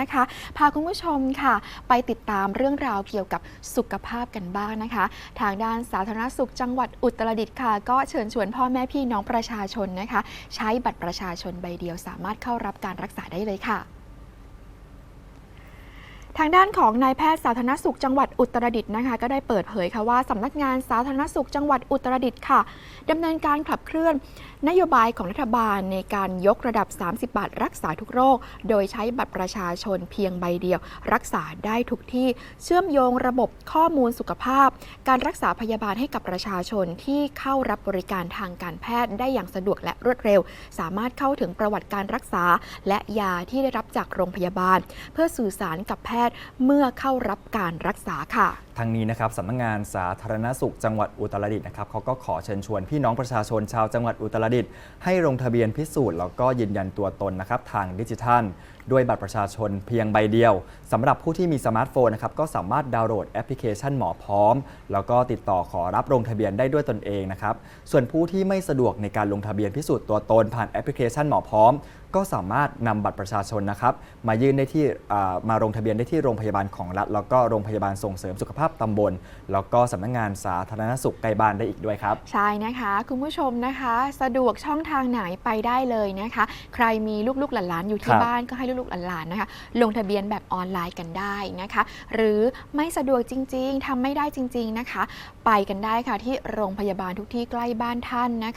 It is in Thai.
นะคะ พาคุณผู้ชมค่ะ ไปติดตามเรื่องราวเกี่ยวกับสุขภาพกันบ้างนะคะ ทางด้านสาธารณสุขจังหวัดอุตรดิตถ์ค่ะ ก็เชิญชวนพ่อแม่พี่น้องประชาชนนะคะ ใช้บัตรประชาชนใบเดียวสามารถเข้ารับการรักษาได้เลยค่ะ ทางด้านของนายแพทย์สาธารณสุขจังหวัดอุตรดิตถ์นะคะ ก็ได้เปิดเผยค่ะว่าสำนักงานสาธารณสุขจังหวัดอุตรดิตถ์ค่ะดำเนินการขับเคลื่อน นโยบายของรัฐบาลในการยกระดับ 30 บาทรักษาทุกโรค โดยใช้บัตรประชาชนเพียงใบเดียว รักษาได้ทุกที่เชื่อมโยงระบบข้อมูลสุขภาพ การรักษาพยาบาลให้กับประชาชนที่เข้ารับบริการทางการแพทย์ได้อย่างสะดวกและรวดเร็ว สามารถเข้าถึงประวัติการรักษา และยาที่ได้รับจากโรงพยาบาล เพื่อสื่อสารกับแพทย์เมื่อเข้ารับการรักษาค่ะทางนี้นะครับสำนักงานสาธารณสุขจังหวัดอุตรดิตถ์นะครับเขาก็ขอเชิญชวนพี่น้องประชาชนชาวจังหวัดอุตรดิตถ์ให้ลงทะเบียนพิสูจน์แล้วก็ยืนยันตัวตนนะครับทางดิจิทัล ด้วยบัตรประชาชนเพียงใบเดียวสำหรับผู้ที่มีสมาร์ทโฟนนะครับก็สามารถดาวน์โหลดแอปพลิเคชันหมอพร้อม แล้วก็ติดต่อขอรับลงทะเบียนได้ด้วยตนเองนะครับส่วนผู้ที่ไม่สะดวกในการลงทะเบียนพิสูจน์ตัวตนผ่านแอปพลิเคชันหมอพร้อม ก็สามารถนำบัตรประชาชนนะครับมายื่นได้ที่อ่ามาลงทะเบียนได้ที่โรงพยาบาลของรัฐ แล้วก็โรงพยาบาลส่งเสริมสุขภาพตำบล แล้วก็สำนักงานสาธารณสุขใกล้บ้านได้อีกด้วยครับ ใช่นะคะ คุณผู้ชมนะคะ สะดวกช่องทางไหนไปได้เลยนะคะ ใครมีลูกๆหลานๆอยู่ที่ครับบ้านก็ให้ลูกลูกหลานนะคะ ลงทะเบียนแบบออนไลน์กันได้นะคะ หรือไม่สะดวกจริง ๆทำไม่ได้จริง ๆนะคะ ไปกันได้ค่ะที่โรงพยาบาลทุกที่ใกล้บ้านท่านนะคะ